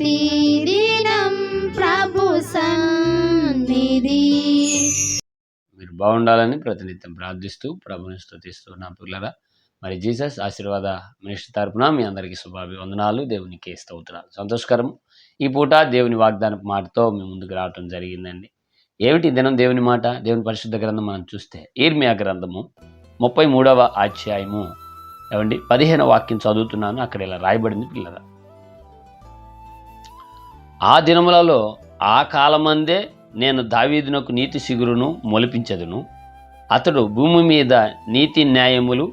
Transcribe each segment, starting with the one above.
ప్రతిదినం ప్రభు సన్నిధి. మీరు బాగుండాలని ప్రతినిత్యం ప్రార్థిస్తూ ప్రభుని స్థుతిస్తూ నా పిల్లరా మరి జీసస్ ఆశీర్వాద మినిస్టర్ తరపున మీ అందరికీ శుభాభివందనాలు దేవునికి స్తోత్రాలు. సంతోషకరం. ఈ పూట దేవుని వాగ్దాన మాటతో మీ ముందుకు రావటం జరిగిందండి. ఏమిటి దినం దేవుని మాట? దేవుని పరిశుద్ధ గ్రంథం మనం చూస్తే ఈర్మియా గ్రంథము ముప్పై మూడవ అధ్యాయము. ఏమండి? పదిహేను వాక్యం చదువుతున్నాను. అక్కడ ఇలా రాయబడింది పిల్లరా. ఆ దినములలో ఆ కాలమందే నేను దావీదునకు నీతి శిగురును మొలిపించదును. అతడు భూమి మీద నీతి న్యాయములు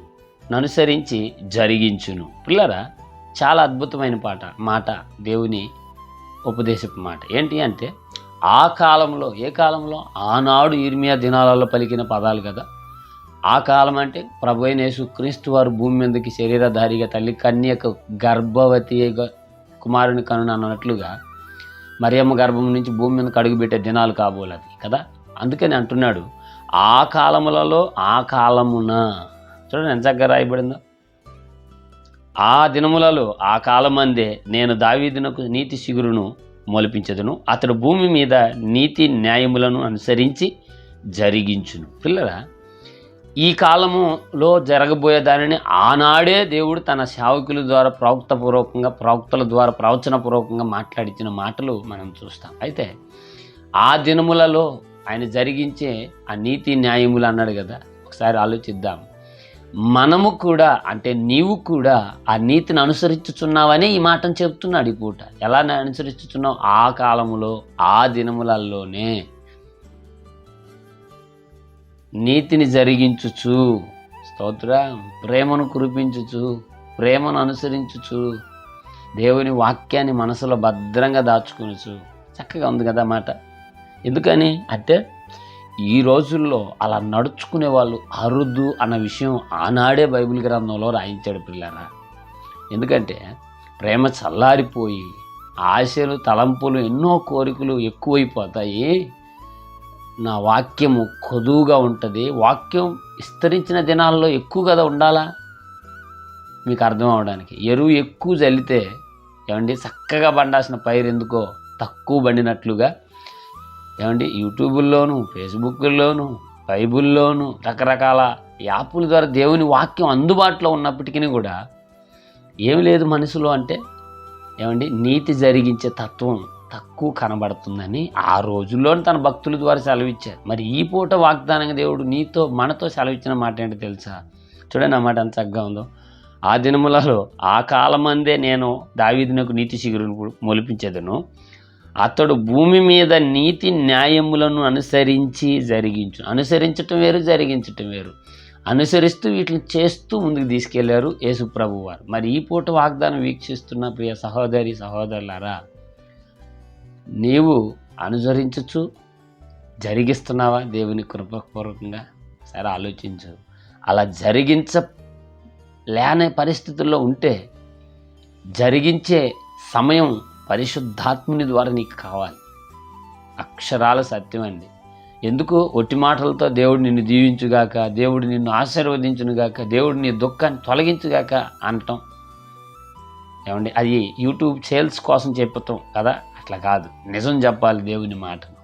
ననుసరించి జరిగించును. పిల్లరా చాలా అద్భుతమైన పాట మాట దేవుని ఉపదేశపు మాట. ఏంటి అంటే ఆ కాలంలో ఏ కాలంలో? ఆనాడు ఇర్మియా దినాలలో పలికిన పదాలు కదా. ఆ కాలం అంటే ప్రభు అయిన యేసుక్రీస్తు వారు భూమి మీదకి శరీరధారిగా తల్లి కన్యక గర్భవతిగా కుమారుని కనున అన్నట్లుగా మరియమ్మ గర్భం నుంచి భూమి మీద అడుగుపెట్టే దినాలు కాబోలవి కదా? అందుకని అంటున్నాడు ఆ కాలములలో ఆ కాలమున చూడండి ఎంత చక్కగా రాయబడిందో. ఆ దినములలో ఆ కాలమందే నేను దావీదునకు నీతి శిగురును మొలిపించదును. అతడు భూమి మీద నీతి న్యాయములను అనుసరించి జరిగించును. పిల్లరా ఈ కాలములో జరగబోయే దానిని ఆనాడే దేవుడు తన సేవకుల ద్వారా ప్రవక్తపూర్వకంగా ప్రవక్తల ద్వారా ప్రవచనపూర్వకంగా మాట్లాడించిన మాటలు మనం చూస్తాం. అయితే ఆ దినములలో ఆయన జరిగించే ఆ నీతి న్యాయములు అన్నాడు కదా ఒకసారి ఆలోచిద్దాం. మనము కూడా అంటే నీవు కూడా ఆ నీతిని అనుసరించుచున్నావని ఈ మాటను చెప్తున్నాడు ఈ పూట. ఎలా అనుసరించుచున్నావు? ఆ కాలములో ఆ దినములలోనే. నీతిని జరిగించుచు. స్తోత్ర. ప్రేమను కురిపించుచు. ప్రేమను అనుసరించుచు. దేవుని వాక్యాన్ని మనసులో భద్రంగా దాచుకొనుచు. చక్కగా ఉంది కదా మాట. ఎందుకని అంటే ఈ రోజుల్లో అలా నడుచుకునే వాళ్ళు అరుదు అన్న విషయం ఆనాడే బైబిల్ గ్రంథంలో రాయించాడు పిల్లరా. ఎందుకంటే ప్రేమ చల్లారిపోయి ఆశలు తలంపులు ఎన్నో కోరికలు ఎక్కువైపోతాయి. నా వాక్యము కొదువుగా ఉంటుంది. వాక్యం విస్తరించిన దినాల్లో ఎక్కువ కదా ఉండాలా? మీకు అర్థం అవడానికి. ఎరువు ఎక్కువ చల్లితే ఏమండి? చక్కగా పండాల్సిన పైరు ఎందుకో? తక్కువ పండినట్లుగా. ఏమండి? యూట్యూబుల్లోను ఫేస్బుక్లోను బైబుల్లోను రకరకాల యాపుల ద్వారా దేవుని వాక్యం అందుబాటులో ఉన్నప్పటికీ కూడా ఏమి లేదు మనసులో అంటే ఏమండి? నీతి జరిగించే తత్వం. తక్కువ కనబడుతుందని ఆ రోజుల్లోనే తన భక్తుల ద్వారా సెలవిచ్చారు. మరి ఈ పూట వాగ్దానంగా దేవుడు నీతో మనతో సెలవిచ్చిన మాట ఏంటో తెలుసా? చూడండి ఆ మాట ఎంత చక్కగా ఉందో. ఆ దినములలో ఆ కాలమందే నేను దావీదునకు నీతి శిగురును మొలిపించేదను. అతడు భూమి మీద నీతి న్యాయములను అనుసరించి జరిగించు అనుసరించటం వేరు జరిగించటం వేరు. అనుసరిస్తూ వీటిని చేస్తూ ముందుకు తీసుకెళ్ళారు యేసుప్రభు వారు మరి ఈ పూట వాగ్దానం వీక్షిస్తున్న ప్రియ సహోదరి సహోదరులారా నీవు అనుసరించచ్చు జరిగిస్తున్నావా దేవుని కృపపూర్వకంగా? సరే ఆలోచించు. అలా జరిగించ లేని పరిస్థితుల్లో ఉంటే జరిగించే సమయం పరిశుద్ధాత్ముని ద్వారా నీకు కావాలి. అక్షరాల సత్యం అండి. ఎందుకు? ఒట్టి మాటలతో దేవుడు నిన్ను దీవించుగాక దేవుడు నిన్ను ఆశీర్వదించునుగాక దేవుడు నీ దుఃఖాన్ని తొలగించుగాక అనటం ఏమండి? అది యూట్యూబ్ సేల్స్ కోసం చెప్పుతాం కదా? అట్లా కాదు. నిజం చెప్పాలి దేవుని మాటను.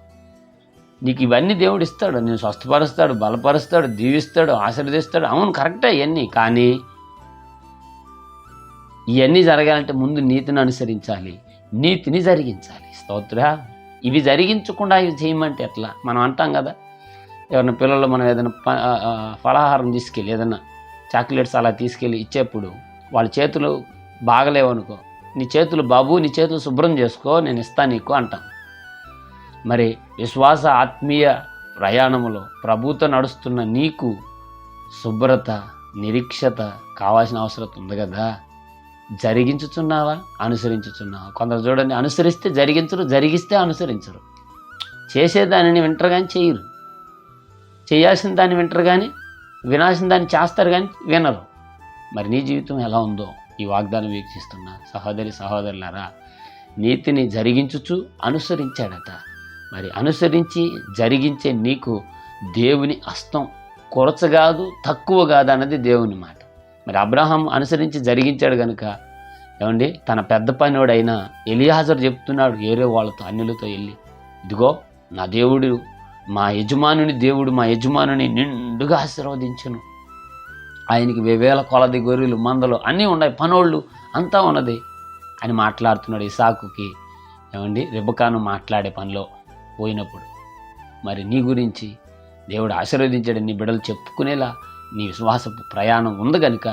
నీకు ఇవన్నీ దేవుడు ఇస్తాడు. నేను స్వస్థపరుస్తాడు బలపరుస్తాడు దీవిస్తాడు ఆశీర్వదిస్తాడు. అవును కరెక్టే ఇవన్నీ కానీ ఇవన్నీ జరగాలంటే ముందు నీతిని అనుసరించాలి. నీతిని జరిగించాలి. స్తోత్ర. ఇవి జరిగించకుండా ఇవి చేయమంటే ఎట్లా? మనం అంటాం కదా. ఎవరైనా పిల్లలు మనం ఏదైనా ఫలాహారం తీసుకెళ్ళి ఏదైనా చాక్లెట్స్ అలా తీసుకెళ్ళి ఇచ్చేప్పుడు వాళ్ళ చేతులు బాగలేవనుకో నీ చేతులు బాబు నీ చేతులు శుభ్రం చేసుకో నేను ఇస్తాను నీకు అంటాను మరి విశ్వాస ఆత్మీయ ప్రయాణంలో ప్రభుతో నడుస్తున్న నీకు శుభ్రత నిరీక్షత కావాల్సిన అవసరం ఉంది కదా? జరిగించుచున్నావా? అనుసరించుచున్నావా? కొందరు చూడండి అనుసరిస్తే జరిగించరు జరిగిస్తే అనుసరించరు. చేసేదానిని వింటరు కానీ చేయరు. చేయాల్సిన దాన్ని వింటరు కానీ వినాల్సిన దాన్ని చేస్తారు కానీ వినరు. మరి నీ జీవితం ఎలా ఉందో? ఈ వాగ్దానం వీక్షిస్తున్న సహోదరి సహోదరులారా నీతిని జరిగించుచు అనుసరించాడట. మరి అనుసరించి జరిగించే నీకు దేవుని అస్తం కొరచగాదు తక్కువ కాదు అన్నది దేవుని మాట. మరి అబ్రహాం అనుసరించి జరిగించాడు కనుక ఏమండి? తన పెద్ద పనివాడైన ఎలియాజర్ చెప్తున్నాడు ఏరే వాళ్ళతో అన్యులతో వెళ్ళి ఇదిగో నా దేవుడు మా యజమానుని దేవుడు మా యజమానుని నిండుగా ఆశీర్వదించను. ఆయనకి వేవేల కొలది గొర్రెలు మందలు అన్నీ ఉన్నాయి. పనోళ్ళు అంతా ఉన్నది. అని మాట్లాడుతున్నాడు ఇసాకుకి. ఏమండి? రిబ్బకాను మాట్లాడే పనిలో పోయినప్పుడు. మరి నీ గురించి దేవుడు ఆశీర్వదించాడు నీ బిడ్డలు చెప్పుకునేలా నీ విశ్వాసపు ప్రయాణం ఉంది కనుక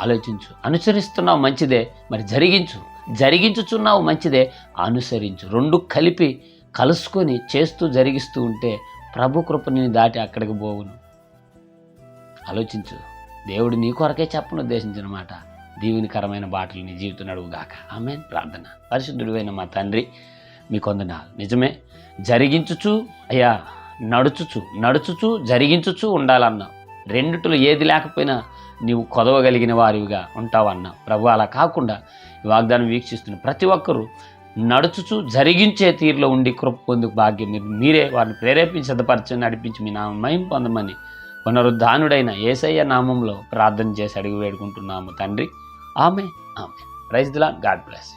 ఆలోచించు. అనుసరిస్తున్నావు మంచిదే మరి జరిగించు. జరిగించుచున్నావు మంచిదే అనుసరించు. రెండు కలిపి కలుసుకొని చేస్తూ జరిగిస్తూ ఉంటే ప్రభు కృప దాటి అక్కడికి పోవును. ఆలోచించు. దేవుడు నీ కొరకే చెప్పను ఉద్దేశించిన మాట దీవునికరమైన బాటలు నీ జీవితం నడువుగాక ఆమె ప్రార్థన. పరిశుద్ధుడు మా తండ్రి మీ కొందనాలు. నిజమే జరిగించుచు అయ్యా నడుచుచు నడుచుచు జరిగించుచు ఉండాలన్నా. రెండిటిలో ఏది లేకపోయినా నీవు కొదవగలిగిన వారివిగా ఉంటావన్నా. ప్రభు అలా కాకుండా వాగ్దానం వీక్షిస్తున్న ప్రతి ఒక్కరూ నడుచుచు జరిగించే తీరులో ఉండి కృప పొందుకు భాగ్యం మీరు మీరే వారిని ప్రేరేపించి సిద్ధపరచని నడిపించి మీ నామం మహిం పొందమని పునరుద్ధానుడైన ఏసయ్య నామంలో ప్రార్థన చేసి అడిగి వేడుకుంటున్నాము తండ్రి. ఆమె ఆమె ప్రైజ్ దిలా గాడ్ బ్లెస్